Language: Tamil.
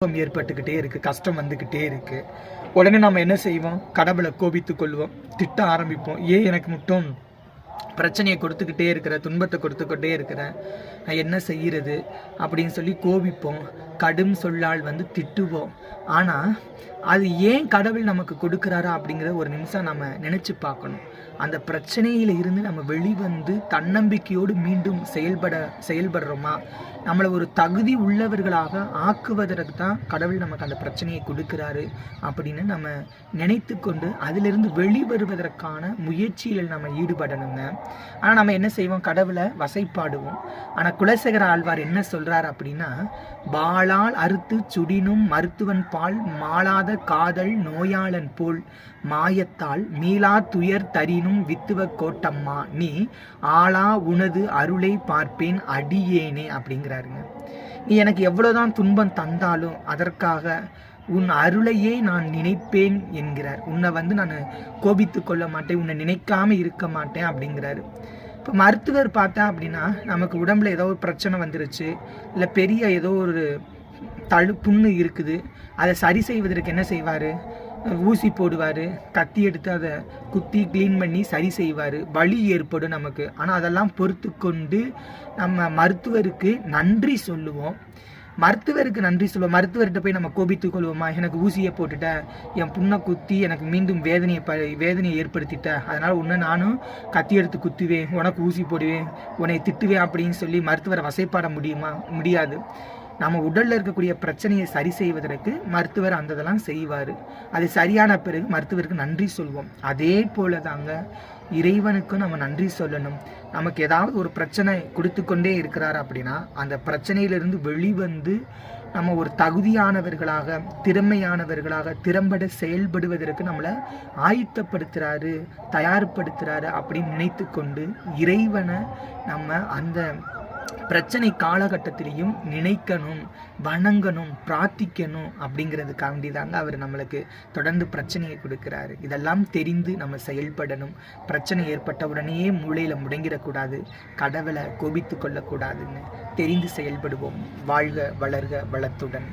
கோபம் ஏற்பட்டுக்கிட்டே இருக்கு கஷ்டம் வந்துக்கிட்டே இருக்கு. உடனே நம்ம என்ன செய்வோம்? கடவுளை கோபித்து கொள்வோம் திட்ட ஆரம்பிப்போம். ஏன் எனக்கு மட்டும் பிரச்சனையை கொடுத்துக்கிட்டே இருக்கிற துன்பத்தை கொடுத்துக்கிட்டே இருக்கிறேன் நான் என்ன செய்கிறது அப்படின்னு சொல்லி கோபிப்போம். கடும் சொல்லால் வந்து திட்டுவோம். ஆனால் அது ஏன் கடவுள் நமக்கு கொடுக்குறாரா அப்படிங்கிற ஒரு நிமிஷம் நம்ம நினச்சி பார்க்கணும். அந்த பிரச்சனையில இருந்து நம்ம வெளிவந்து தன்னம்பிக்கையோடு மீண்டும் செயல்பட செயல்படுறோமா? நம்மளை ஒரு தகுதி உள்ளவர்களாக ஆக்குவதற்கு தான் கடவுள் நமக்கு அந்த பிரச்சனையை கொடுக்குறாரு அப்படின்னு நம்ம நினைத்து கொண்டு அதிலிருந்து வெளிவருவதற்கான முயற்சியில் நம்ம ஈடுபடணுங்க. ஆனால் நம்ம என்ன செய்வோம்? கடவுளை வசைப்பாடுவோம். ஆனால் குலசேகர ஆழ்வார் என்ன சொல்கிறார் அப்படின்னா பாலால் அறுத்து சுடினும் மருத்துவன் பால் மாளாத காதல் நோயாளன் போல் மாயத்தால் மீளா துயர் தரினும் வித்துவ கோட்டம்மா நீ ஆளா உனது அருளை பார்ப்பேன் அடியேனே அப்படிங்கிறாருங்க. நீ எனக்கு எவ்வளோதான் துன்பம் தந்தாலும் அதற்காக உன் அருளையே நான் நினைப்பேன் என்கிறார். உன்னை வந்து நான் கோபித்து கொள்ள மாட்டேன் உன்னை நினைக்காம இருக்க மாட்டேன் அப்படிங்கிறாரு. இப்போ மருத்துவர் பார்த்தா அப்படின்னா நமக்கு உடம்புல ஏதோ ஒரு பிரச்சனை வந்துருச்சு இல்லை பெரிய ஏதோ ஒரு தழு புண்ணு இருக்குது. அதை சரி செய்வதற்கு என்ன செய்வார்? ஊசி போடுவார் கத்தி எடுத்து அதை குத்தி க்ளீன் பண்ணி சரி செய்வார். வலி ஏற்படும் நமக்கு. ஆனால் அதெல்லாம் பொறுத்து கொண்டு நம்ம மருத்துவருக்கு நன்றி சொல்லுவோம். மருத்துவருக்கு நன்றி சொல்லுவோம் மருத்துவர்கிட்ட போய் நம்ம கோபித்துக் கொள்வோமா? எனக்கு ஊசியை போட்டுட்டேன் என் புண்ணை குத்தி எனக்கு மீண்டும் வேதனையை ப வேதனையை ஏற்படுத்திட்டேன் அதனால் உன்னை நானும் கத்தி எடுத்து குத்துவேன் உனக்கு ஊசி போடுவேன் உன்னை திட்டுவேன் அப்படின்னு சொல்லி மருத்துவரை வசைப்பாட முடியுமா? முடியாது. நம்ம உடலில் இருக்கக்கூடிய பிரச்சனையை சரி செய்வதற்கு மருத்துவர் அந்த இதெல்லாம் செய்வார். அது சரியான பிறகு மருத்துவருக்கு நன்றி சொல்வோம். அதே போல தாங்க இறைவனுக்கும் நம்ம நன்றி சொல்லணும். நமக்கு ஏதாவது ஒரு பிரச்சனை கொடுத்து கொண்டே இருக்கிறார் அப்படின்னா அந்த பிரச்சனையிலிருந்து வெளிவந்து நம்ம ஒரு தகுதியானவர்களாக திறமையானவர்களாக திறம்பட செயல்படுவதற்கு நம்மளை ஆயத்தப்படுத்துகிறாரு தயார்படுத்துகிறாரு அப்படின்னு நினைத்து கொண்டு இறைவனை நம்ம அந்த பிரச்சனை காலகட்டத்திலையும் நினைக்கணும் வணங்கணும் பிரார்த்திக்கணும் அப்படிங்கிறதுக்காண்டி தாங்க அவர் நம்மளுக்கு தொடர்ந்து பிரச்சனையை கொடுக்குறாரு. இதெல்லாம் தெரிந்து நம்ம செயல்படணும். பிரச்சனை ஏற்பட்ட உடனேயே மூளையில் முடங்கிடக்கூடாது. கடவுளை கோபித்து கொள்ளக்கூடாதுன்னு தெரிந்து செயல்படுவோம். வாழ்க வளர்க வளத்துடன்.